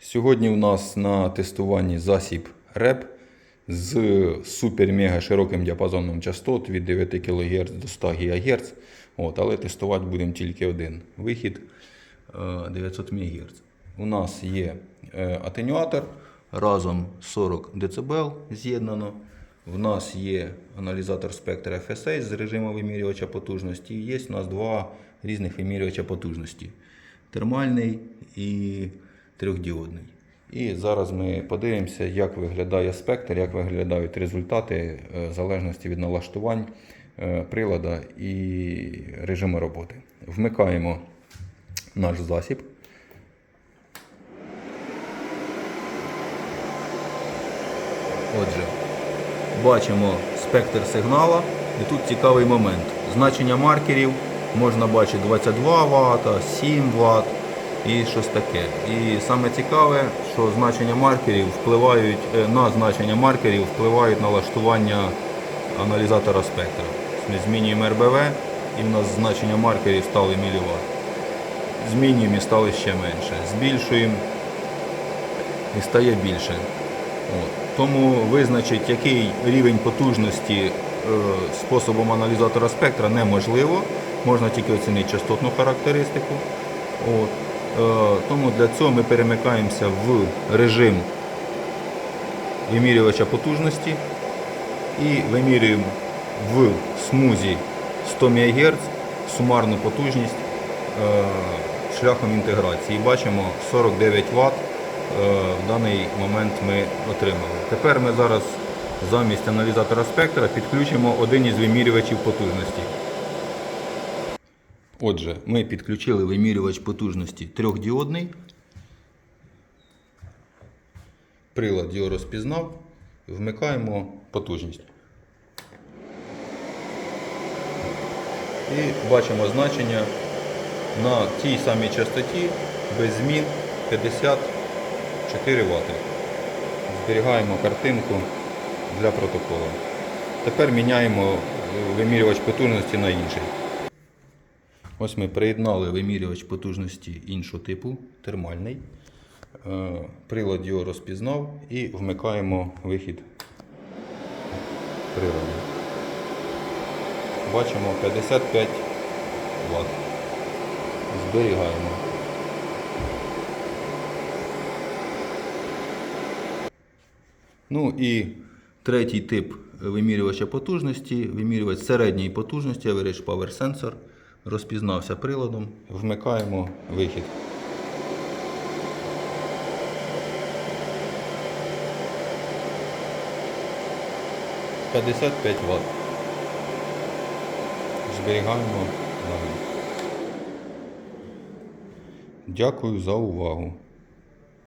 Сьогодні у нас на тестуванні засіб РЕП з супер-мега широким діапазоном частот від 9 кГц до 100 ГГц. От, але тестувати будемо тільки один вихід е, 900 МГц. У нас є е, атенюатор разом 40 дБ з'єднано. В нас є аналізатор спектра FSA з режиму вимірювача потужності. Є у нас два різних вимірювача потужності: термальний і трьохдіодний. І зараз ми подивимося, як виглядає спектр, як виглядають результати е, в залежності від налаштувань е, прилада і режиму роботи. Вмикаємо наш засіб. Отже, бачимо спектр сигнала. І тут цікавий момент. Значення маркерів можна бачити 22 Вт, 7 Вт і щось таке. І саме цікаве, що значення маркерів впливають е, на значення маркерів впливають на налаштування аналізатора спектра. Ми змінюємо РБВ і в нас значення маркерів стали міліват. Змінюємо і стали ще менше. Збільшуємо і стає більше. От. Тому визначити, який рівень потужності е, способом аналізатора спектра неможливо. Можна тільки оцінити частотну характеристику. От. Е, тому для цього ми перемикаємося в режим вимірювача потужності і вимірюємо в смузі 100 МГц сумарну потужність е, шляхом інтеграції. Бачимо 49 Вт в даний момент ми отримали. Тепер ми зараз замість аналізатора спектра підключимо один із вимірювачів потужності. Отже, ми підключили вимірювач потужності трьохдіодний. Прилад його розпізнав. Вмикаємо потужність. І бачимо значення на тій самій частоті без змін 54 Вт. Зберігаємо картинку для протоколу. Тепер міняємо вимірювач потужності на інший. Ось ми приєднали вимірювач потужності іншого типу, термальний. Е, Прилад його розпізнав і вмикаємо вихід приладу. Бачимо 55 Вт. Зберігаємо. Ну і третій тип вимірювача потужності, вимірювач середньої потужності, average power sensor. Розпізнався приладом. Вмикаємо вихід. П'ятдесят п'ять Вт. Зберігаємо. Дякую за увагу.